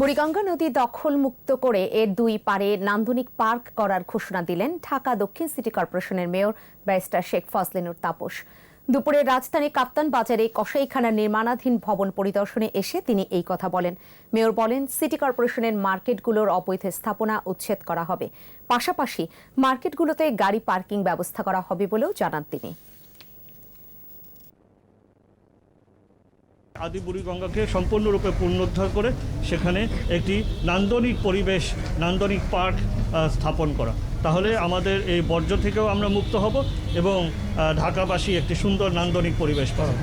বুড়িগঙ্গা নদী দখল মুক্ত করে এর দুই পারে নান্দনিক পার্ক করার ঘোষণা দিলেন ঢাকা দক্ষিণ সিটি কর্পোরেশনের মেয়র ব্যারিস্টার শেখ ফজলিনুর তাপস। দুপুরে রাজধানী কাপ্তান বাজারে কসাইখানা নির্মাণাধীন ভবন পরিদর্শনে এসে তিনি এই কথা বলেন। মেয়র বলেন, সিটি কর্পোরেশনের মার্কেটগুলোর অবৈধ স্থাপনা উচ্ছেদ করা হবে। পাশাপাশি মার্কেটগুলোতে গাড়ি পার্কিং ব্যবস্থা করা হবে বলেও জানান তিনি। আদি বুড়িগঙ্গাকে সম্পূর্ণরূপে পুনরুদ্ধার করে সেখানে একটি নান্দনিক পরিবেশ, নান্দনিক পার্ক স্থাপন করা। তাহলে আমাদের এই বর্জ্য থেকেও আমরা মুক্ত হব এবং ঢাকাবাসী একটি সুন্দর নান্দনিক পরিবেশ পাবে।